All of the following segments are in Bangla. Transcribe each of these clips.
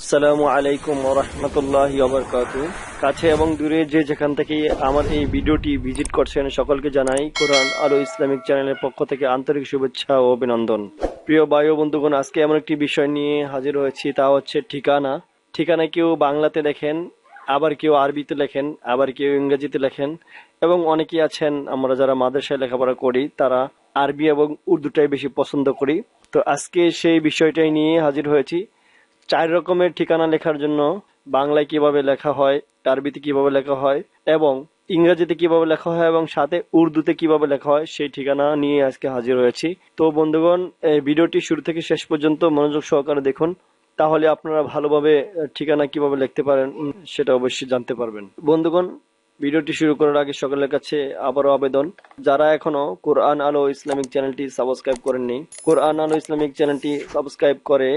আসসালামু আলাইকুম রহমতুল্লাহ অবরকাত কাছে এবং দূরে যে যেখান থেকে আমার এই ভিডিওটি ভিজিট করছেন, সকলকে জানাই কোরআন আলো ইসলামিক চ্যানেলের পক্ষ থেকে আন্তরিক শুভেচ্ছা ও অভিনন্দন। প্রিয় বায়ু বন্ধুগণ, আজকে এমন একটি বিষয় নিয়ে হাজির হয়েছি, তা হচ্ছে ঠিকানা। ঠিকানা কেউ বাংলাতে লেখেন, আবার কেউ আরবিতে লেখেন, আবার কেউ ইংরেজিতে লেখেন এবং অনেকেই আছেন, আমরা যারা মাদ্রাসায় লেখাপড়া করি, তারা আরবি এবং উর্দুটাই বেশি পছন্দ করি। তো আজকে সেই বিষয়টাই নিয়ে হাজির হয়েছি। চার রকমের ঠিকানা লেখার জন্য বাংলায় কীভাবে লেখা হয়, আরবিতে কীভাবে লেখা হয় এবং ইংরেজিতে কীভাবে লেখা হয় এবং সাথে উর্দুতে কীভাবে লেখা হয় সেই ঠিকানা নিয়ে আজকে হাজির হয়েছি। তো বন্ধুগণ, এই ভিডিওটি শুরু থেকে শেষ পর্যন্ত মনোযোগ সহকারে দেখুন, তাহলে আপনারা ভালোভাবে ঠিকানা কীভাবে লিখতে পারেন সেটা অবশ্যই জানতে পারবেন। বন্ধুগণ, ভিডিওটি শুরু করার আগে সকলের কাছে আবারও আবেদন, যারা এখনও কোরআন আলো ইসলামিক চ্যানেলটি সাবস্ক্রাইব করেননি, কোরআন আলো ইসলামিক চ্যানেলটি সাবস্ক্রাইব করে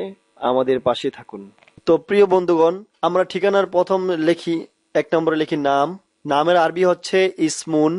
আমাদের পাশে থাকুন। তো প্রিয় বন্ধুগণ, আমরা ঠিকানার প্রথম লিখি, এক নম্বরে লিখি নাম। নামের আরবি হচ্ছে ইসমুন,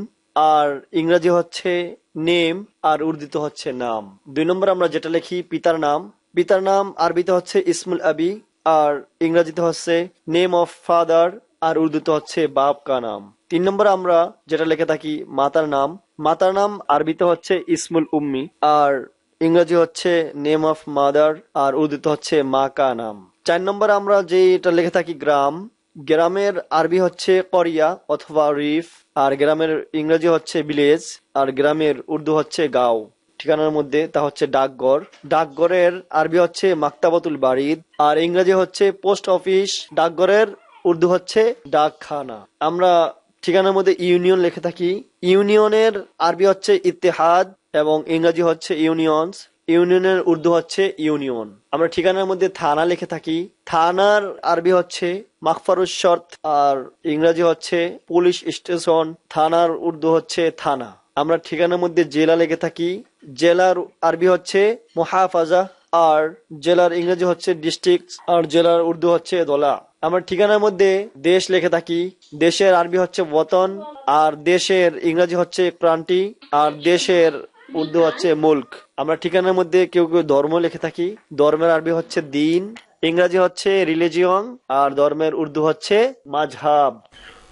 আর ইংরেজি হচ্ছে নেম, আর উর্দুতে হচ্ছে নাম। দুই নম্বর আমরা যেটা লিখি, পিতার নাম। পিতার নাম আরবিতে হচ্ছে ইসমুল আবি, আর ইংরাজিতে হচ্ছে নেম অফ ফাদার, আর উর্দুতে হচ্ছে বাপ কা নাম। তিন নম্বর আমরা যেটা লিখে থাকি, মাতার নাম। মাতার নাম আরবিতে হচ্ছে ইসমুল উম্মি, আর ইংরেজি হচ্ছে নেম অফ মাদার আর উর্দুতে হচ্ছে মা কা নাম। চার নম্বর আমরা যে এটা লিখে থাকি গ্রাম, গ্রামের আরবি হচ্ছে করিয়া অথবা রিফ, আর গ্রামের ইংরেজি হচ্ছে ভিলেজ, আর গ্রামের উর্দু হচ্ছে গাঁও। ঠিকানার মধ্যে তা হচ্ছে ডাকঘর। ডাকঘরের আরবি হচ্ছে মাক্তাবাতুল বারিদ, আর ইংরেজি হচ্ছে পোস্ট অফিস। ডাকঘরের উর্দু হচ্ছে ডাকখানা। আমরা ঠিকানার মধ্যে ইউনিয়ন লিখে থাকি। ইউনিয়নের আরবি হচ্ছে ইত্তেহাদ এবং ইংরেজি হচ্ছে ইউনিয়নস, ইউনিয়নের উর্দু হচ্ছে ইউনিয়ন। আমরা ঠিকানার মধ্যে থানা লিখে থাকি। থানার আরবি হচ্ছে মাকফারুস শর্ত আর ইংরেজি হচ্ছে পুলিশ স্টেশন। থানার উর্দু হচ্ছে থানা। আমরা ঠিকানার মধ্যে জেলা লিখে থাকি। জেলার আরবি হচ্ছে মোহাফাজা আর জেলার ইংরেজি হচ্ছে ডিস্ট্রিক্ট আর জেলার উর্দু হচ্ছে দোলা। আমরা ঠিকানার মধ্যে দেশ লিখে থাকি। দেশের আরবি হচ্ছে বতন আর দেশের ইংরেজি হচ্ছে ক্রান্তি আর দেশের উর্দু হচ্ছে মুল্ক। আমরা ঠিকানার মধ্যে কেউ কেউ ধর্ম লিখে থাকি। ধর্মের আরবি হচ্ছে দিন, ইংরাজি হচ্ছে রিলিজিয়ন আর ধর্মের উর্দু হচ্ছে মাঝহাব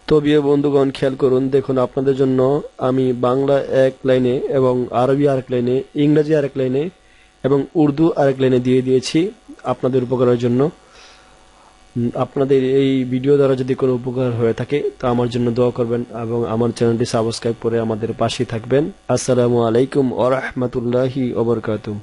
তো বন্ধুগণ, খেয়াল করুন, দেখুন, আপনাদের জন্য আমি বাংলা এক লাইনে এবং আরবি আরেক লাইনে, ইংরাজি আরেক লাইনে এবং উর্দু আরেক লাইনে দিয়ে দিয়েছি আপনাদের উপকারের জন্য। আপনাদের এই ভিডিও দ্বারা যদি কোনো উপকার হয়ে থাকে, তা আমার জন্য দোয়া করবেন এবং আমার চ্যানেলটি সাবস্ক্রাইব করে আমাদের পাশে থাকবেন। আসসালামু আলাইকুম ওরহমতুল্লাহি ওবরকাতুম